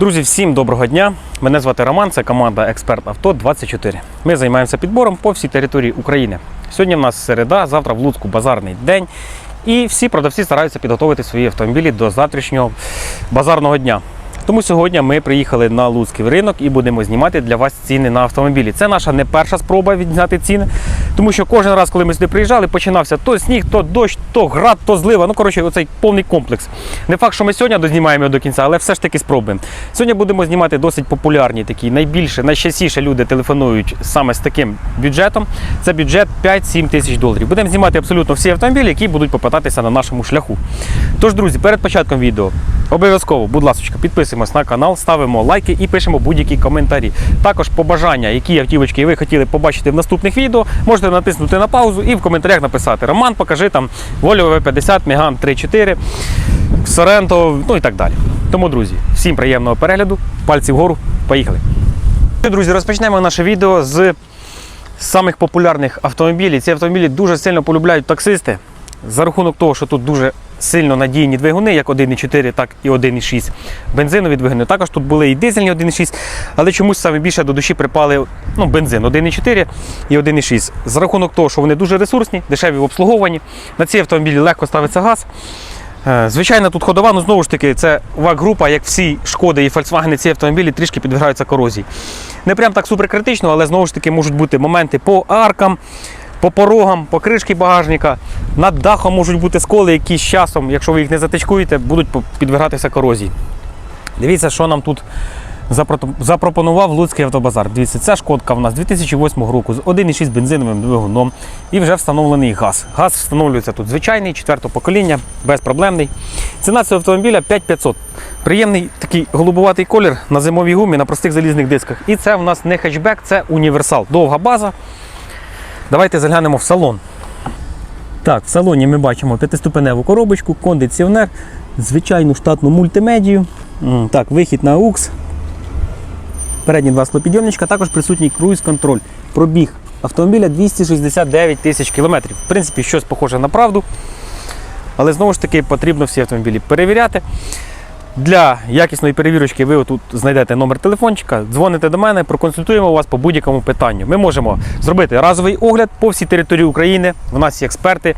Друзі, всім доброго дня! Мене звати Роман, це команда Експерт Авто 24. Ми займаємося підбором по всій території України. Сьогодні в нас середа, завтра в Луцьку базарний день. І всі продавці стараються підготувати свої автомобілі до завтрашнього базарного дня. Тому сьогодні ми приїхали на Луцький ринок і будемо знімати для вас ціни на автомобілі. Це наша не перша спроба відзняти ціни, тому що кожен раз, коли ми сюди приїжджали, починався то сніг, то дощ, то град, то злива. Ну коротше, оцей повний комплекс. Не факт, що ми сьогодні дознімаємо до кінця, але все ж таки спробуємо. Сьогодні будемо знімати досить популярні такі, найбільше, найчастіше люди телефонують саме з таким бюджетом. Це бюджет 5-7 тисяч доларів. Будемо знімати абсолютно всі автомобілі, які будуть попадатися на нашому шляху. Тож, друзі, перед початком відео обов'язково, будь ласка, підписуємось на канал, ставимо лайки і пишемо будь-які коментарі. Також побажання, які автівочки ви хотіли побачити в наступних відео, можете натиснути на паузу і в коментарях написати Роман, покажи там Volvo V50, Megane 3.4, Sorento, ну і так далі. Тому, друзі, всім приємного перегляду, пальці вгору, поїхали. Друзі, розпочнемо наше відео з самих популярних автомобілів. Ці автомобілі дуже сильно полюбляють таксисти за рахунок того, що тут дуже сильно надійні двигуни, як 1,4, так і 1,6 бензинові двигуни. Також тут були і дизельні 1,6, але чомусь саме більше до душі припали ну, бензин 1,4 і 1,6. За рахунок того, що вони дуже ресурсні, дешеві в обслуговуванні. На ці автомобілі легко ставиться газ. Е, Звичайно, тут ходова, ну знову ж таки, це ВАГ-група, як всі шкоди і Volkswagen, ці автомобілі трішки підвергаються корозії. Не прям так суперкритично, але знову ж таки можуть бути моменти по аркам, по порогам, по кришки багажника. Над дахом можуть бути сколи, які з часом, якщо ви їх не затичкуєте, будуть підвергатися корозії. Дивіться, що нам тут запропонував Луцький автобазар. Дивіться, ця шкодка в нас 2008 року з 1,6 бензиновим двигуном і вже встановлений газ. Газ встановлюється тут звичайний, четвертого покоління, безпроблемний. Ціна цього автомобіля 5500. Приємний такий голубуватий колір на зимовій гумі, на простих залізних дисках. І це в нас не хетчбек, це універсал. Довга база. Давайте заглянемо в салон. Так, в салоні ми бачимо п'ятиступеневу коробочку, кондиціонер, звичайну штатну мультимедію. Так, вихід на AUX. Передні два склопідйомничка, також присутній круїз-контроль. Пробіг автомобіля 269 тисяч кілометрів. В принципі, щось похоже на правду. Але знову ж таки потрібно всі автомобілі перевіряти. Для якісної перевірочки ви тут знайдете номер телефончика, дзвоните до мене, проконсультуємо вас по будь-якому питанню. Ми можемо зробити разовий огляд по всій території України. У нас є експерти,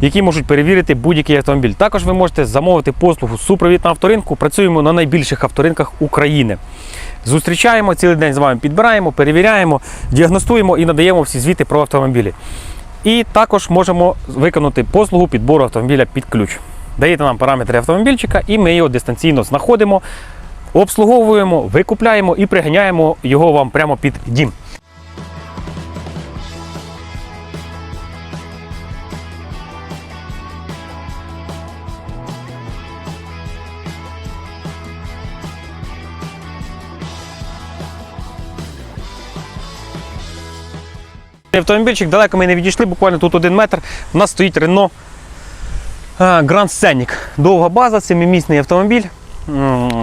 які можуть перевірити будь-який автомобіль. Також ви можете замовити послугу супровід на авторинку. Працюємо на найбільших авторинках України. Зустрічаємо цілий день з вами, підбираємо, перевіряємо, діагностуємо і надаємо всі звіти про автомобілі. І також можемо виконати послугу підбору автомобіля під ключ. Даєте нам параметри автомобільчика, і ми його дистанційно знаходимо, обслуговуємо, викупляємо і приганяємо його вам прямо під дім. Автомобільчик далеко ми не відійшли, буквально тут один метр. У нас стоїть е, Grand Scenic. Довга база, 7-місний автомобіль.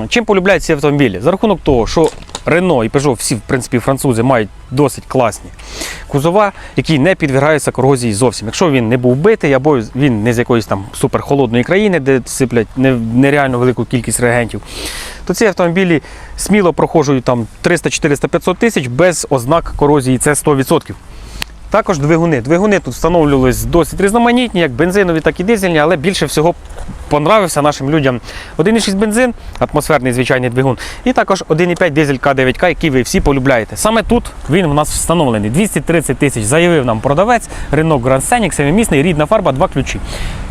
Чим полюбляють ці автомобілі? За рахунок того, що Renault і Peugeot, всі в принципі французи мають досить класні кузова, які не підвергаються корозії зовсім. Якщо він не був битий, або він не з якоїсь там суперхолодної країни, де сиплять нереально велику кількість реагентів, то ці автомобілі сміло проходжують там 300, 400, 500 тисяч без ознак корозії. Це 100%. Також двигуни. Двигуни тут встановлювались досить різноманітні, як бензинові, так і дизельні, але більше всього понравився нашим людям 1,6 бензин, атмосферний звичайний двигун, і також 1,5 дизель К9К, який ви всі полюбляєте. Саме тут він у нас встановлений. 230 тисяч заявив нам продавець, Renault Grand Scenic, 7-місний, рідна фарба, два ключі.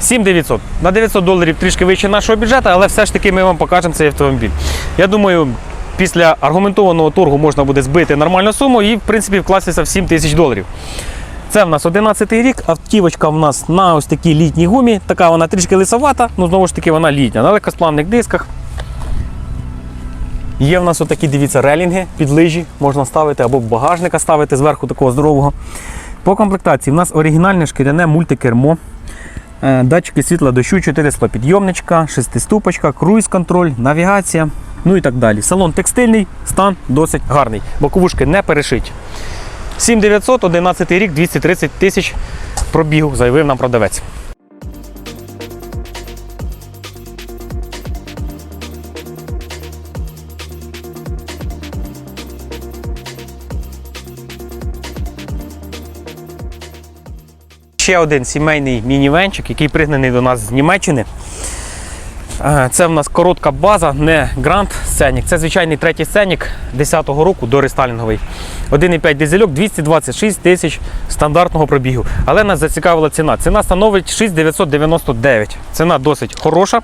7900. На 900 доларів трішки вище нашого бюджету, але все ж таки ми вам покажемо цей автомобіль. Я думаю, після аргументованого торгу можна буде збити нормальну суму і, в принципі, вкластися в 7 тисяч доларів. Це в нас 11 рік, автівочка в нас на ось такій літній гумі. Така вона трішки лисовата, ну знову ж таки вона літня, на легкосплавних дисках. Є в нас отакі, дивіться, релінги під лижі, можна ставити або багажника ставити зверху такого здорового. По комплектації в нас оригінальне шкіряне мультикермо. Е, Датчики світла дощу, 4 склопідйомничка, ступочка, круїз-контроль, навігація, ну і так далі. Салон текстильний, стан досить гарний. Боковушки не перешить. 7900, 11 рік, 230 тисяч пробігу, заявив нам продавець. Ще один сімейний мінівенчик, який пригнаний до нас з Німеччини. Е, Це в нас коротка база, не Grand сценік. Це звичайний третій сценік 10-го року до рестайлінговий. 1,5 дизельок, 226 тисяч стандартного пробігу. Але нас зацікавила ціна. Ціна становить 6999. Ціна досить хороша.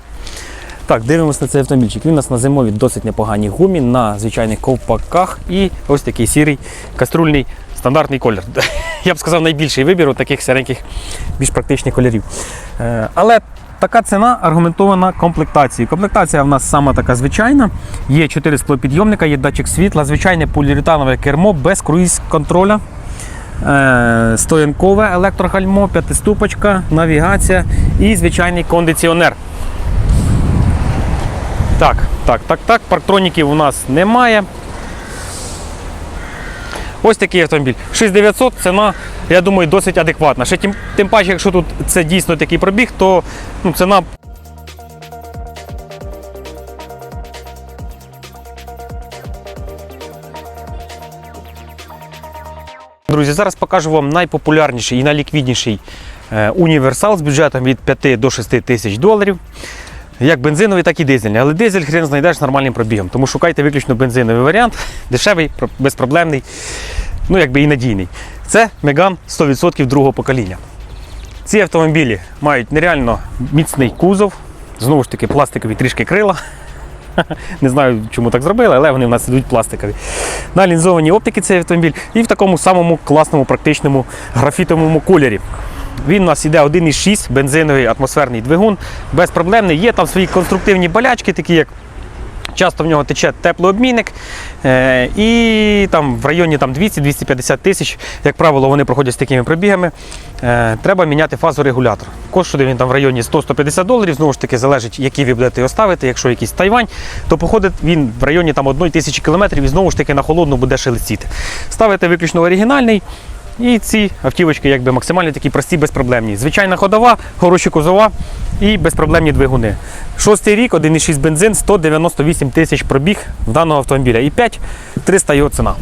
Так, дивимося на цей автомобільчик. Він у нас на зимовій досить непоганій гумі, на звичайних ковпаках і ось такий сірий каструльний стандартний колір. Я б сказав, найбільший вибір у таких сіреньких, більш практичних кольорів. Е, Але така ціна аргументована комплектацією. Комплектація в нас сама така звичайна. Є 4 склопідйомника, є датчик світла, звичайне поліуретанове кермо без круїз-контроля. Е, Стоянкове електрогальмо, п'ятиступочка, навігація і звичайний кондиціонер. Так, так, так, так. Парктроніків у нас немає. Ось такий автомобіль. 6900 ціна, я думаю, досить адекватна. Ще тим, тим паче, якщо тут це дійсно такий пробіг, то ну, ціна. Друзі, зараз покажу вам найпопулярніший і найліквідніший е, універсал з бюджетом від 5 до 6 тисяч доларів. Як бензиновий, так і дизельний. Але дизель хрен знайдеш нормальним пробігом. Тому шукайте виключно бензиновий варіант, дешевий, безпроблемний, ну якби і надійний. Це Меган 100% другого покоління. Ці автомобілі мають нереально міцний кузов, знову ж таки, пластикові трішки крила. Не знаю, чому так зробили, але вони в нас ідуть пластикові. На лінзованій оптики цей автомобіль і в такому самому класному, практичному графітовому кольорі. Він у нас іде 1,6 бензиновий атмосферний двигун, безпроблемний. Є там свої конструктивні болячки, такі як часто в нього тече теплообмінник. Е, і там в районі там, 200-250 тисяч, як правило, вони проходять з такими пробігами. Е, треба міняти фазорегулятор. Коштує він там в районі 100-150 доларів. Знову ж таки, залежить, який ви будете його ставити. Якщо якийсь Тайвань, то походить він в районі там 1 тисячі кілометрів і знову ж таки на холодну буде шелестіти. Ставите виключно оригінальний. І ці автівочки якби максимально такі прості, безпроблемні. Звичайна ходова, хороші кузова і безпроблемні двигуни. Шостий рік, 1,6 бензин, 198 тисяч пробіг в даного автомобіля. І 5 300 його ціна.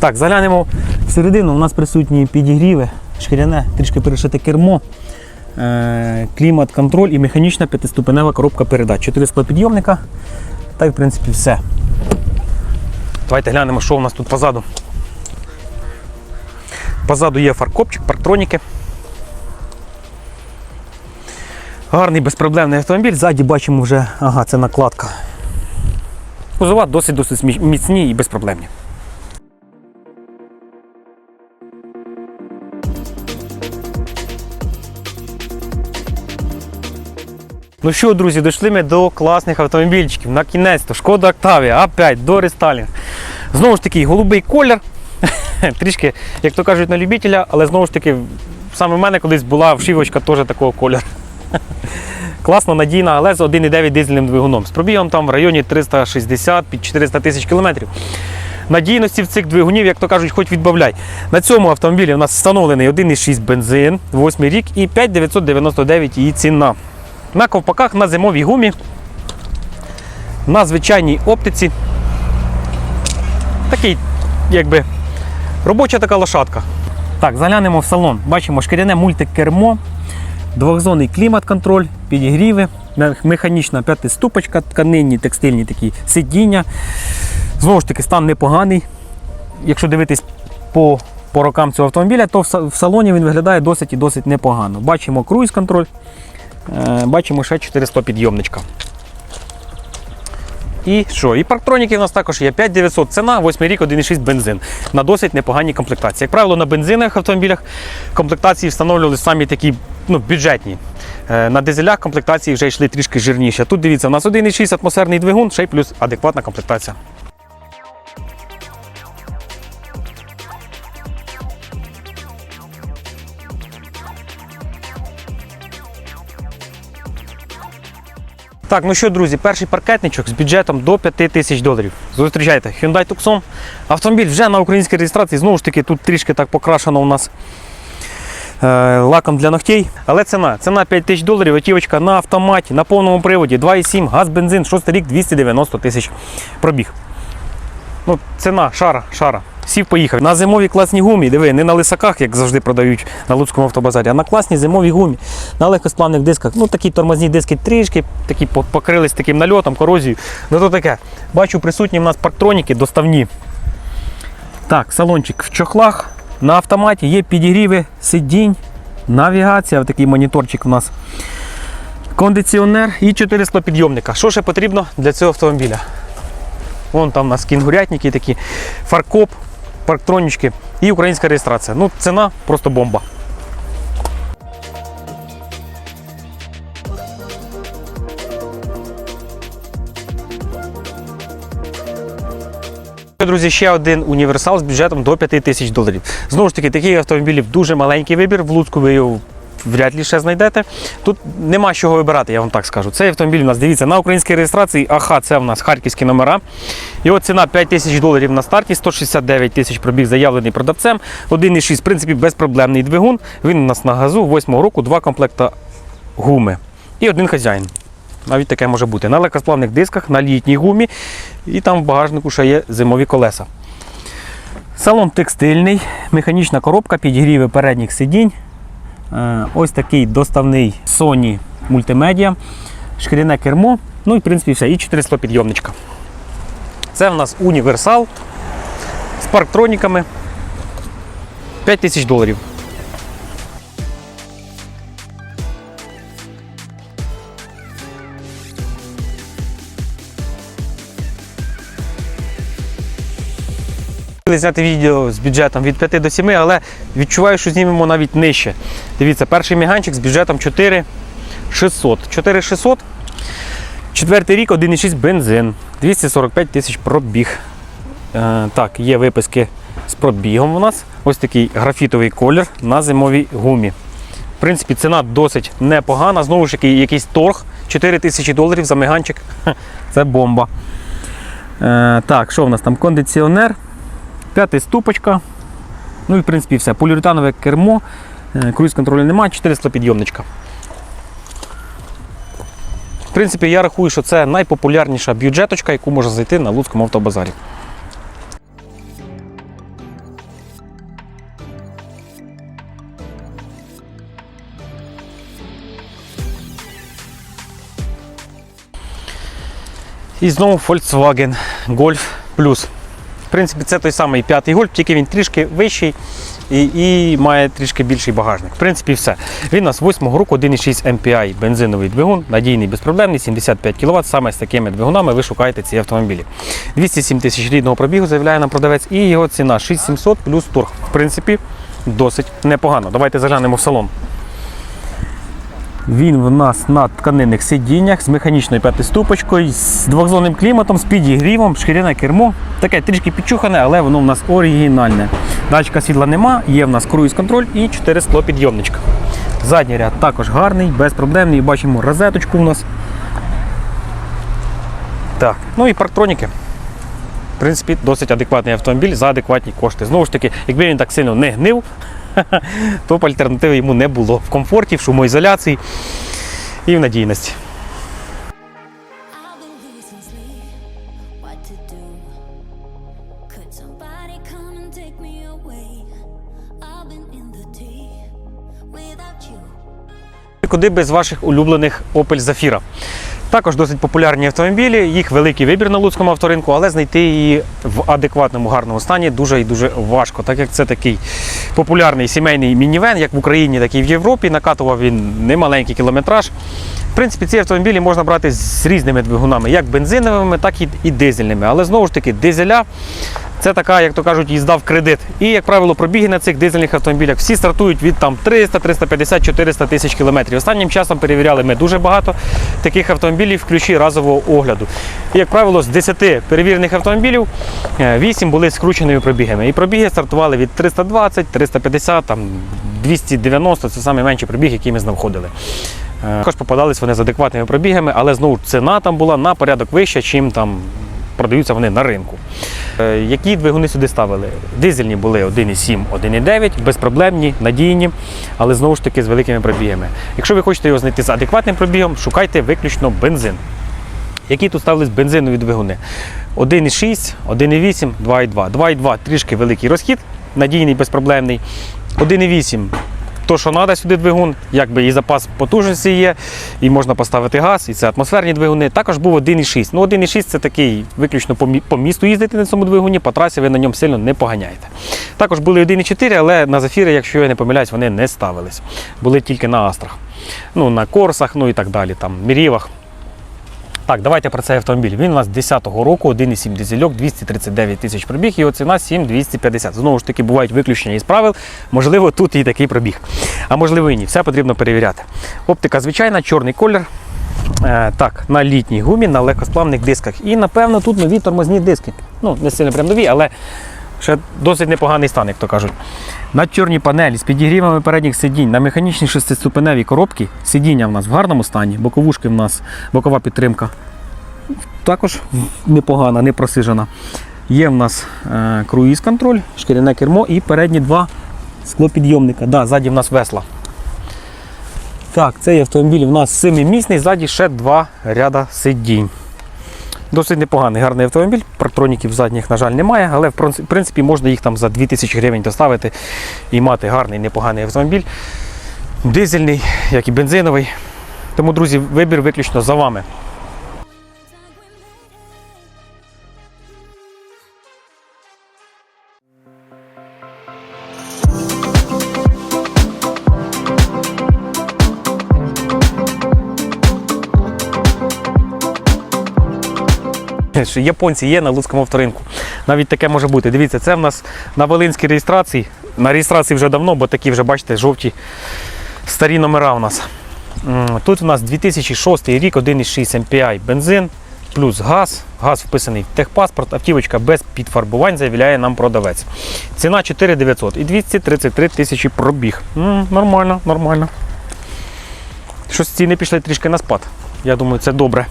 Так, заглянемо всередину. У нас присутні підігріви, шкіряне, трішки перешите кермо, е, клімат, контроль і механічна п'ятиступенева коробка передач. Чотири склопідйомника. Та й в принципі все. Давайте глянемо, що у нас тут позаду. Позаду є фаркопчик, парктроніки. Гарний безпроблемний автомобіль. Ззаді бачимо вже, ага, це накладка. Кузова досить досить міцні і безпроблемні. Ну що, друзі, дійшли ми до класних автомобільчиків. На кінець-то шкода Октавія, опять до рестайлінг. Знову ж таки, голубий колір. Трішки, як то кажуть, на любителя, але знову ж таки, саме в мене колись була вшивочка теж такого кольору. Класно, надійна, але з 1,9 дизельним двигуном. З пробігом там в районі 360 під 400 тисяч кілометрів. Надійності в цих двигунів, як то кажуть, хоч відбавляй. На цьому автомобілі у нас встановлений 1,6 бензин, 8 рік і 5,999 її ціна. На ковпаках на зимовій гумі, на звичайній оптиці. Такий, якби, робоча така лошадка. Так, заглянемо в салон. Бачимо шкіряне мультикермо, двохзонний клімат-контроль, підігріви, механічна п'ятиступочка, тканинні, текстильні такі сидіння. Знову ж таки, стан непоганий. Якщо дивитись по, по рокам цього автомобіля, то в салоні він виглядає досить і досить непогано. Бачимо круїз-контроль, е, бачимо ще 400 підйомничка. І що? І парктроніки у нас також є 5900 ціна, 8 рік, 1,6 бензин на досить непоганій комплектації. Як правило, на бензинних автомобілях комплектації встановлювали самі такі ну, бюджетні. Е, На дизелях комплектації вже йшли трішки жирніші. Тут дивіться, у нас 1,6 атмосферний двигун, ще й плюс адекватна комплектація. Так, ну що, друзі, перший паркетничок з бюджетом до 5 тисяч доларів. Зустрічайте Hyundai Tucson. Автомобіль вже на українській реєстрації. Знову ж таки, тут трішки так покрашено у нас е, лаком для ногтей. Але ціна. Ціна 5 тисяч доларів, автівочка на автоматі, на повному приводі, 2,7, газ, бензин, 6 рік, 290 тисяч пробіг. Ну, ціна, шара, шара. Сів поїхав. На зимовій класній гумі, диви, не на лисаках, як завжди продають на Луцькому автобазарі, а на класній зимовій гумі, на легкосплавних дисках. Ну такі тормозні диски трішки, такі покрились таким нальотом, корозією. Ну то таке. Бачу, присутні в нас парктроніки доставні. Так, салончик в чохлах. На автоматі є підігріви сидінь, навігація, такий моніторчик у нас. Кондиціонер і 4 склопідйомника. Що ще потрібно для цього автомобіля? Вон там у нас кінгурятники такі, фаркоп, парктронічки і українська реєстрація. Ну, ціна просто бомба. Друзі, ще один універсал з бюджетом до 5 тисяч доларів. Знову ж таки, таких автомобілів дуже маленький вибір. В Луцьку ви його вряд ли ще знайдете. Тут нема чого вибирати, я вам так скажу. Цей автомобіль у нас дивіться на українській реєстрації. Аха, це в нас харківські номера. Його ціна 5 тисяч доларів на старті, 169 тисяч пробіг заявлений продавцем. 1,6, в принципі, безпроблемний двигун. Він у нас на газу 8-го року, два комплекта гуми і один хазяїн. Навіть таке може бути. На легкосплавних дисках, на літній гумі, і там в багажнику ще є зимові колеса. Салон текстильний, механічна коробка, підігріви передніх сидінь. Е, Ось такий доставний Sony мультимедіа, шкіряне кермо, ну і в принципі все, і 400 підйомничка. Це в нас універсал з парктроніками 5 тисяч доларів. Зняти відео з бюджетом від 5 до 7, але відчуваю, що знімемо навіть нижче. Дивіться, перший міганчик з бюджетом 4600. 4600. Четвертий рік 1,6 бензин. 245 тисяч пробіг. Е, так, є виписки з пробігом у нас. Ось такий графітовий колір на зимовій гумі. В принципі, ціна досить непогана. Знову ж таки, якийсь торг. 4 тисячі доларів за меганчик. Хе, Це бомба. Е, так, що в нас там? Кондиціонер. П'ятий ступочка. Ну і в принципі все. Поліуретанове кермо, е, круїз контролю немає, 400 підйомничка. В принципі, я рахую, що це найпопулярніша бюджеточка, яку можна знайти на Луцькому автобазарі. І знову Volkswagen Golf Plus. В принципі, це той самий п'ятий гольф, тільки він трішки вищий і, і має трішки більший багажник. В принципі, все. Він у нас 8 року 1,6 MPI бензиновий двигун, надійний, безпроблемний, 75 кВт. Саме з такими двигунами ви шукаєте ці автомобілі. 207 тисяч рідного пробігу, заявляє нам продавець, і його ціна 6700 плюс торг. В принципі, досить непогано. Давайте заглянемо в салон. Він в нас на тканинних сидіннях з механічною п'ятиступочкою, з двохзонним кліматом, з підігрівом, шкіряне кермо. Таке трішки підчухане, але воно в нас оригінальне. Датчика світла нема, є в нас круїз-контроль і 4 склопідйомничка. Задній ряд також гарний, безпроблемний. Бачимо розеточку у нас. Так, ну і парктроніки. В принципі, досить адекватний автомобіль за адекватні кошти. Знову ж таки, якби він так сильно не гнив, то б альтернативи йому не було в комфорті, в шумоізоляції і в надійності. Куди без ваших улюблених Opel Zafira. Також досить популярні автомобілі, їх великий вибір на луцькому авторинку, але знайти її в адекватному гарному стані дуже і дуже важко, так як це такий популярний сімейний мінівен, як в Україні, так і в Європі. Накатував він немаленький кілометраж. В принципі, ці автомобілі можна брати з різними двигунами, як бензиновими, так і, дизельними. Але знову ж таки, дизеля це така, як то кажуть, їзда в кредит. І, як правило, пробіги на цих дизельних автомобілях всі стартують від там 300, 350, 400 тисяч кілометрів. Останнім часом перевіряли ми дуже багато таких автомобілів ключі разового огляду. І, як правило, з 10 перевірених автомобілів 8 були скрученими пробігами. І пробіги стартували від 320, 350, там 290 це найменші пробіги, які ми знаходили. Е, Також попадались вони з адекватними пробігами, але знову ціна там була на порядок вища, чим там продаються вони на ринку. Е, Які двигуни сюди ставили? Дизельні були 1,7, 1,9, безпроблемні, надійні, але знову ж таки з великими пробігами. Якщо ви хочете його знайти з адекватним пробігом, шукайте виключно бензин. Які тут ставились бензинові двигуни? 1,6, 1,8, 2,2. 2,2 трішки великий розхід, надійний, безпроблемний. 1,8 то, що треба сюди двигун, якби і запас потужності є, і можна поставити газ, і це атмосферні двигуни. Також був 1,6. Ну, 1,6 це такий виключно по, місту їздити на цьому двигуні, по трасі ви на ньому сильно не поганяєте. Також були 1,4, але на зафіри, якщо я не помиляюсь, вони не ставились. Були тільки на астрах. Ну, на корсах, ну і так далі, там, мірівах. Так, давайте про цей автомобіль. Він у нас 10-го року, 1,7 дизельок, 239 тисяч пробіг, його ціна 7250. Знову ж таки, бувають виключення із правил. Можливо, тут і такий пробіг. А можливо і ні. Все потрібно перевіряти. Оптика звичайна, чорний колір. Е, так, на літній гумі, на легкосплавних дисках. І напевно тут нові тормозні диски. Ну, не сильно прям нові, але ще досить непоганий стан, як то кажуть. На чорній панелі з підігрівами передніх сидінь, на механічній шестиступеневій коробці. Сидіння в нас в гарному стані, боковушки в нас, бокова підтримка також непогана, не просижена. Є в нас е, круїз контроль, шкіряне кермо і передні два склопідйомника. Да, ззаді в нас весла. Так, цей автомобіль в нас семимісний, ззаді ще два ряда сидінь. Досить непоганий, гарний автомобіль. Парктроніків задніх, на жаль, немає, але в принципі- можна їх там за 2000 гривень доставити і мати гарний, непоганий автомобіль. Дизельний, як і бензиновий. Тому, друзі, вибір виключно за вами. Що японці є на Луцькому авторинку. Навіть таке може бути. Дивіться, це в нас на Волинській реєстрації. На реєстрації вже давно, бо такі вже, бачите, жовті старі номера у нас. Тут у нас 2006 рік, 1,6 MPI бензин, плюс газ. Газ вписаний в техпаспорт, автівочка без підфарбувань, заявляє нам продавець. Ціна 4900 і 233 тисячі пробіг. Нормально, нормально. Щось ціни пішли трішки на спад. Я думаю, це добре.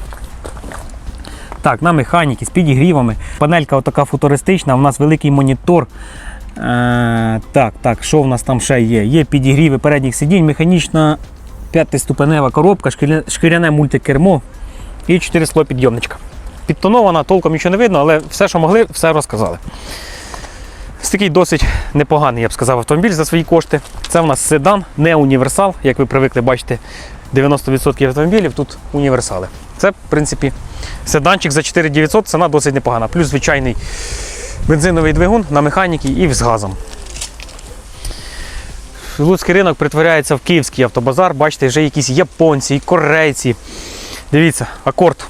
Так, на механіки з підігрівами. Панелька отака футуристична, у нас великий монітор. Е, так, так, що в нас там ще є? Є підігріви передніх сидінь, механічна п'ятиступенева коробка, шкіря- шкіряне мультикермо і 4 склопідйомничка. Підтонована, толком нічого не видно, але все, що могли, все розказали. Ось такий досить непоганий, я б сказав, автомобіль за свої кошти. Це в нас седан, не універсал, як ви привикли бачити, 90% автомобілів тут універсали. Це, в принципі, седанчик за 4900, ціна досить непогана. Плюс звичайний бензиновий двигун на механіки і з газом. Луцький ринок притворяється в київський автобазар. Бачите, вже якісь японці і корейці. Дивіться, акорд.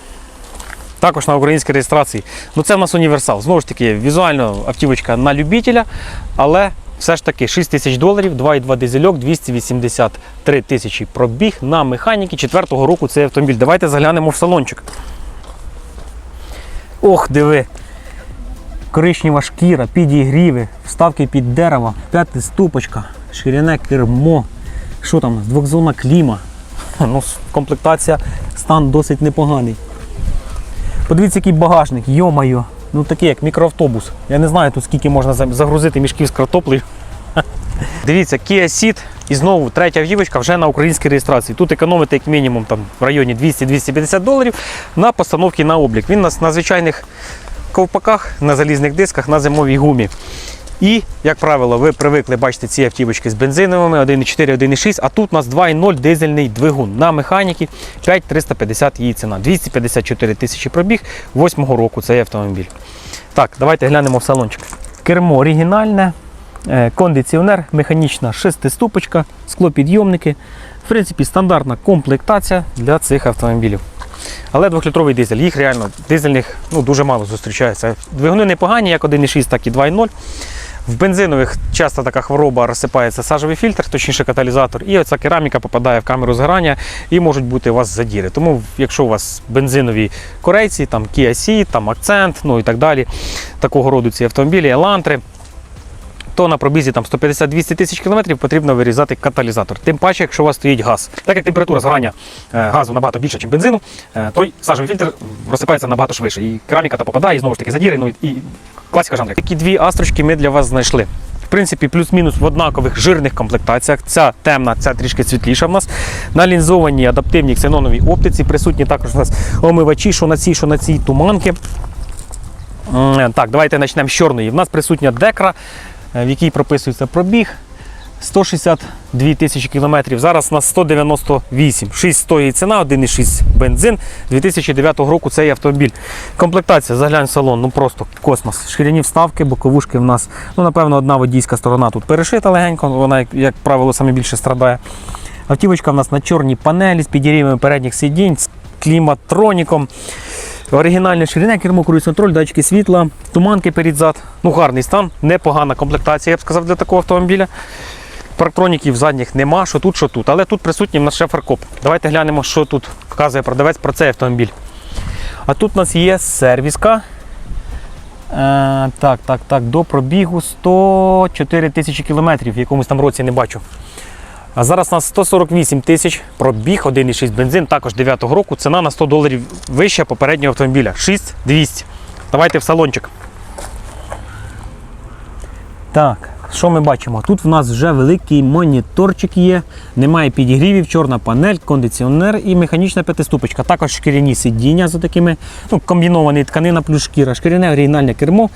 Також на українській реєстрації. Ну це в нас універсал. Знову ж таки, візуально автівочка на любителя, але все ж таки 6 тисяч доларів, 2,2 дизельок, 283 тисячі пробіг на механіки 4-го року цей автомобіль. Давайте заглянемо в салончик. Ох, диви. Коричнева шкіра, підігріви, вставки під дерево, п'ятиступочка, шкіряне кермо. Що там? Двохзонна кліма. Ну, комплектація, стан досить непоганий. Подивіться, який багажник, йо-майо. Ну такий як мікроавтобус. Я не знаю тут скільки можна загрузити мішків з картоплею. Дивіться, Kia Ceed і знову третя в'ївочка вже на українській реєстрації. Тут економите як мінімум там, в районі 200-250 доларів на постановки на облік. Він у нас на звичайних ковпаках, на залізних дисках, на зимовій гумі. І, як правило, ви привикли бачити ці автівочки з бензиновими 1,4, 1,6, а тут у нас 2,0 дизельний двигун на механіки 5350 її ціна. 254 тисячі пробіг 8 року цей автомобіль. Так, давайте глянемо в салончик. Кермо оригінальне, е, кондиціонер, механічна шестиступочка, склопідйомники. В принципі, стандартна комплектація для цих автомобілів. Але 2-літровий дизель, їх реально дизельних ну, дуже мало зустрічається. Двигуни непогані, як 1,6, так і 2,0. В бензинових часто така хвороба розсипається сажовий фільтр, точніше каталізатор, і оця кераміка попадає в камеру згорання і можуть бути у вас задіри. Тому, якщо у вас бензинові корейці, там Kia Ceed, там акцент, ну і так далі, такого роду ці автомобілі, Елантри, то на пробізі там 150-200 тисяч кілометрів потрібно вирізати каталізатор. Тим паче, якщо у вас стоїть газ. Так як температура згорання е, газу набагато більша, ніж бензину, е, той сажовий фільтр розсипається набагато швидше. І кераміка та попадає, і знову ж таки задіри, ну і, класика жанру. Такі дві астрочки ми для вас знайшли. В принципі, плюс-мінус в однакових жирних комплектаціях. Ця темна, ця трішки світліша в нас. На лінзованій адаптивній ксеноновій оптиці присутні також у нас омивачі, що на цій, що на цій туманки. Так, давайте почнемо з чорної. В нас присутня декра, е, в якій прописується пробіг. 162 тисячі кілометрів. Зараз у нас 198. 600 і ціна, 1,6 бензин. 2009 року цей автомобіль. Комплектація, заглянь салон, ну просто космос. Шкіряні вставки, боковушки в нас, ну напевно, одна водійська сторона тут перешита легенько, вона, як, правило, саме більше страдає. Автівочка в нас на чорній панелі з підігрівами передніх сидінь, з кліматроніком. Оригінальне ширине кермо, круїз контроль, датчики світла, туманки перед зад. Ну, гарний стан, непогана комплектація, я б сказав, для такого автомобіля. Парктроніків задніх нема, що тут, що тут. Але тут присутній в нас ще фаркоп. Давайте глянемо, що тут вказує продавець про цей автомобіль. А тут у нас є сервіска. Е, так, так, так, до пробігу 104 тисячі кілометрів, в якомусь там році не бачу. А зараз у нас 148 тисяч, пробіг 1,6 бензин, також 9-го року. Ціна на 100 доларів вища попереднього автомобіля. 6200. Давайте в салончик. Так, що ми бачимо? Тут в нас вже великий моніторчик є, немає підігрівів, чорна панель, кондиціонер і механічна п'ятиступочка. Також шкіряні сидіння з такими, ну, комбіновані тканина плюс шкіра, шкіряне оригінальне кермо.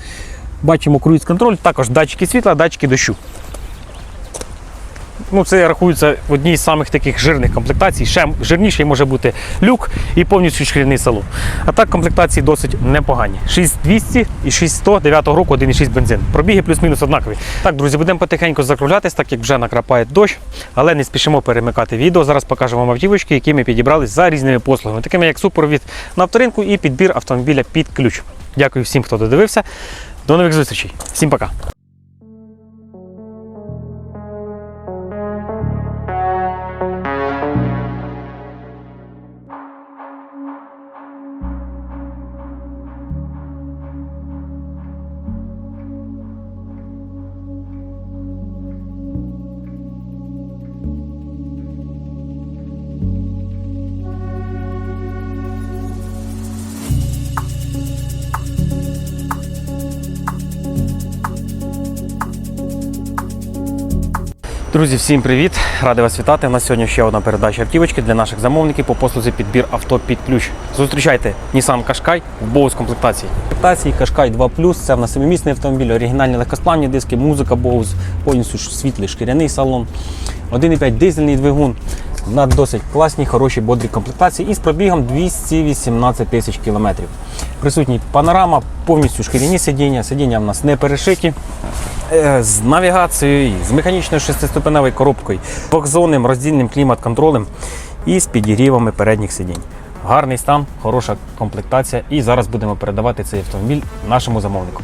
Бачимо круїз контроль, також датчики світла, датчики дощу. Ну, це рахується в одній з самих таких жирних комплектацій. Ще жирніший може бути люк і повністю шкіряний салон. А так комплектації досить непогані. 6200 і 6100 9 року 1,6 бензин. Пробіги плюс-мінус однакові. Так, друзі, будемо потихеньку закруглятись, так як вже накрапає дощ, але не спішимо перемикати відео. Зараз покажу вам автівочки, які ми підібрали за різними послугами, такими як супровід на авторинку і підбір автомобіля під ключ. Дякую всім, хто додивився. До нових зустрічей. Всім пока. Друзі, всім привіт! Радий вас вітати. У нас сьогодні ще одна передача автівочки для наших замовників по послузі підбір авто під ключ. Зустрічайте Nissan Qashqai в Bose комплектації. Комплектації Qashqai 2 це в нас семимісний автомобіль, оригінальні легкосплавні диски, музика Bose, повністю світлий шкіряний салон, 1,5 дизельний двигун на досить класній, хорошій бодрій комплектації і з пробігом 218 тисяч кілометрів. Присутній панорама, повністю шкіряні сидіння, сидіння в нас не перешиті. Е, з навігацією, з механічною шестиступеневою коробкою, двохзонним роздільним клімат-контролем і з підігрівами передніх сидінь. Гарний стан, хороша комплектація. І зараз будемо передавати цей автомобіль нашому замовнику.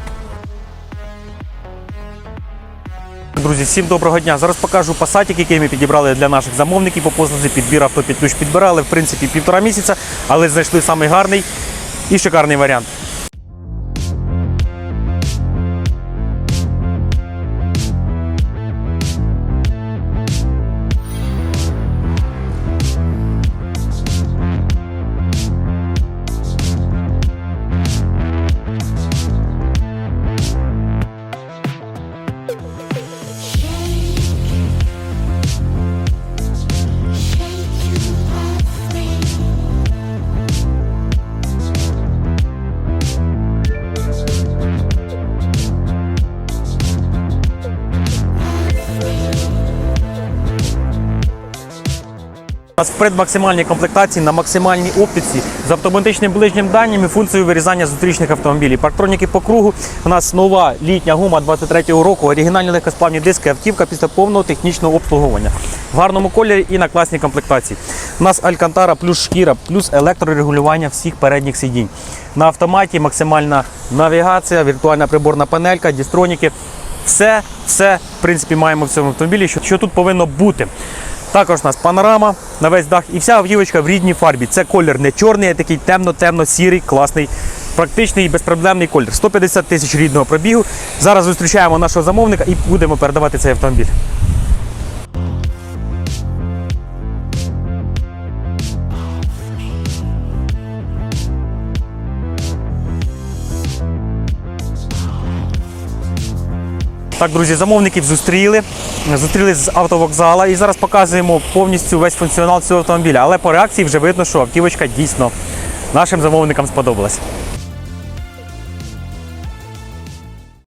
Друзі, всім доброго дня. Зараз покажу пасатик, який ми підібрали для наших замовників по послузі підбір авто під ключ. Підбирали в принципі півтора місяця, але знайшли самий гарний і шикарний варіант. Нас в предмаксимальній комплектації на максимальній оптиці з автоматичним ближнім данням і функцією вирізання зустрічних автомобілів. Парктроніки по кругу. У нас нова літня гума 23-го року, оригінальні легкосплавні диски, автівка після повного технічного обслуговування. В гарному кольорі і на класній комплектації. У нас Алькантара плюс шкіра, плюс електрорегулювання всіх передніх сидінь. На автоматі максимальна навігація, віртуальна приборна панелька, дістроніки. Все, все, в принципі, маємо в цьому автомобілі, що, що тут повинно бути. Також у нас панорама на весь дах і вся автівочка в рідній фарбі. Це колір не чорний, а такий темно-темно-сірий, класний, практичний і безпроблемний колір. 150 тисяч рідного пробігу. Зараз зустрічаємо нашого замовника і будемо передавати цей автомобіль. Так, друзі, замовників зустріли. Зустріли з автовокзала і зараз показуємо повністю весь функціонал цього автомобіля. Але по реакції вже видно, що автівочка дійсно нашим замовникам сподобалась.